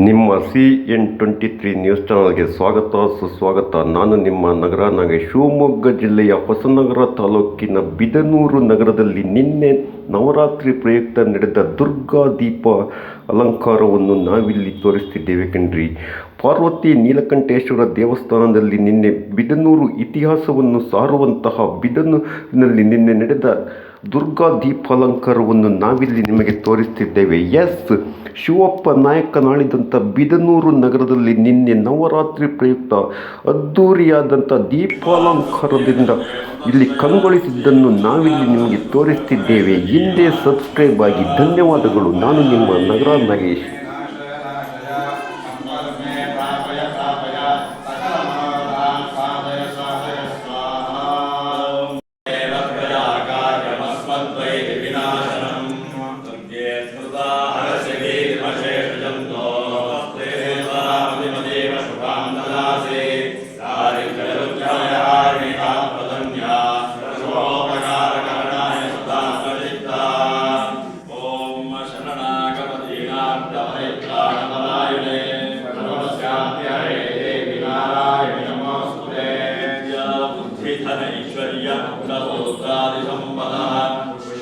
ನಿಮ್ಮ C N twenty three news ಚಾನಲ್ಗೆ ಸ್ವಾಗತ, ಸುಸ್ವಾಗತ. ನಾನು ನಿಮ್ಮ ನಗರ ನಾಗೆ ಶಿವಮೊಗ್ಗ ಜಿಲ್ಲೆಯ ಹೊಸನಗರ ತಾಲೂಕಿನ ಬಿದನೂರು ನಗರದಲ್ಲಿ ನಿನ್ನೆ ನವರಾತ್ರಿ ಪ್ರಯುಕ್ತ ನಡೆದ ದುರ್ಗಾ ದೀಪ ಅಲಂಕಾರವನ್ನು ನಾವಿಲ್ಲಿ ತೋರಿಸ್ತಿದ್ದೇವೆ ಕಣ್ರಿ. ಪಾರ್ವತಿ ನೀಲಕಂಠೇಶ್ವರ ದೇವಸ್ಥಾನದಲ್ಲಿ ನಿನ್ನೆ ಬಿದನೂರು ಇತಿಹಾಸವನ್ನು ಸಾರುವಂತಹ ಬಿದನೂರಿನಲ್ಲಿ ನಿನ್ನೆ ನಡೆದ ದುರ್ಗಾ ದೀಪಾಲಂಕಾರವನ್ನು ನಾವಿಲ್ಲಿ ನಿಮಗೆ ತೋರಿಸ್ತಿದ್ದೇವೆ. ಎಸ್ ಶಿವಪ್ಪ ನಾಯಕನಾಳಿದಂಥ ಬಿದನೂರು ನಗರದಲ್ಲಿ ನಿನ್ನೆ ನವರಾತ್ರಿ ಪ್ರಯುಕ್ತ ಅದ್ಧೂರಿಯಾದಂಥ ದೀಪಾಲಂಕಾರದಿಂದ ಇಲ್ಲಿ ಕಂಗೊಳಿಸಿದ್ದನ್ನು ನಾವಿಲ್ಲಿ ನಿಮಗೆ ತೋರಿಸ್ತಿದ್ದೇವೆ. ಹಿಂದೆ ಸಬ್ಸ್ಕ್ರೈಬ್ ಆಗಿ. ಧನ್ಯವಾದಗಳು. ನಾನು ನಿಮ್ಮ ನಗರ ನಾಗೇಶ್.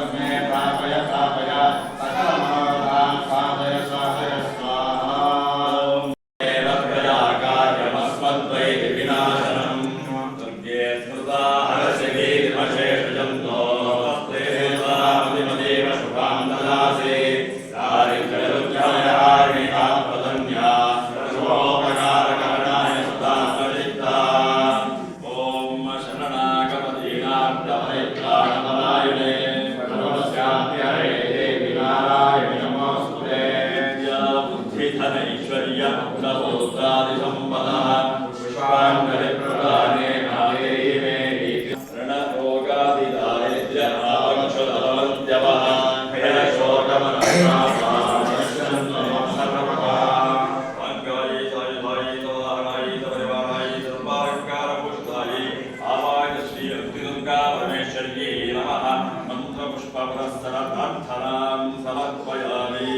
Amen. శ్రీమతయే నమ. మంత్రపుష్పపురస్సరతాం సలాం సమర్పయామి